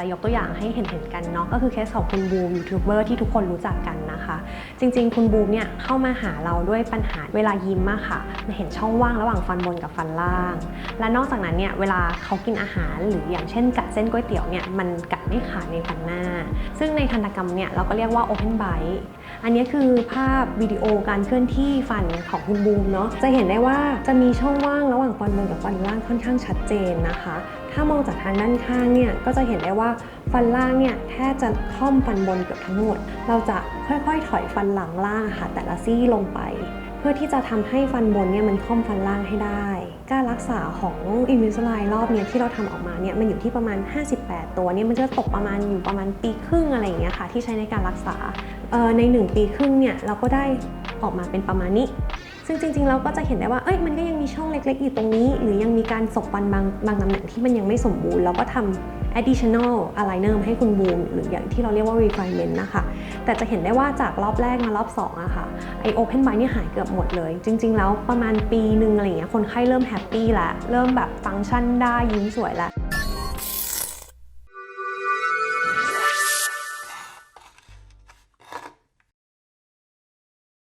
จะยกตัวอย่างให้เห็นเห็นๆกันเนาะก็คือเคสของคุณบูมยูทูบเบอร์ที่ทุกคนรู้จักกันนะคะ จริงๆ คุณบูมเนี่ยเข้ามาหาเราด้วยปัญหาเวลายิ้มอะค่ะมันเห็นช่องว่างระหว่างฟันบนกับฟันล่าง และนอกจากนั้นเนี่ยเวลาเขากินอาหารหรืออย่างเช่นกัดเส้นก๋วยเตี๋ยวเนี่ยมันกัดไม่ขาดในฟันหน้า ซึ่งในทันตกรรมเนี่ยเราก็เรียกว่า Open Bite อันนี้คือภาพวิดีโอการเคลื่อนที่ฟันของคุณบูมเนาะจะเห็นได้ว่าจะมีช่องว่างระหว่างฟันบนกับฟันล่างค่อนข้างชัดเจนนะคะ ถ้ามองจากทางด้านข้างเนี่ยก็จะเห็นได้ว่าฟันล่างเนี่ยแทบจะค่อมฟันบนเกือบทั้งหมด เราจะค่อยๆ ถอยฟันหลังล่างค่ะแต่ละซี่ลงไป เพื่อที่จะทำให้ฟันบนเนี่ยมันค่อมฟันล่างให้ได้ การรักษาของอิมิสไลรอบเนี้ยที่เราทำออกมาเนี่ยมันอยู่ที่ประมาณ 58 ตัวเนี่ยมันจะตกประมาณอยู่ประมาณปีครึ่งอะไรอย่างเงี้ยค่ะที่ใช้ในการรักษาใน 1 ปีครึ่งเนี่ยเราก็ได้ออกมาเป็นประมาณนี้ซึ่งจริงๆ เราก็จะเห็นได้ว่า เอ้ย มันก็ยังมีช่องเล็กๆ อยู่ตรงนี้ หรือยังมีการสบฟันบางบางตำแหน่งที่มันยังไม่สมบูรณ์ เราก็ทำ additional aligner มาให้คุณบูมหรืออย่างที่เราเรียกว่า refinement นะคะ แต่จะเห็นได้ว่าจากรอบแรกมารอบ2อะค่ะไอ open bite นี่หายเกือบหมดเลย จริง ๆ แล้วประมาณปีหนึ่งอะไรเงี้ยคนไข้เริ่มแฮปปี้ละเริ่มแบบฟังก์ชันได้ยิ้มสวยแล้ว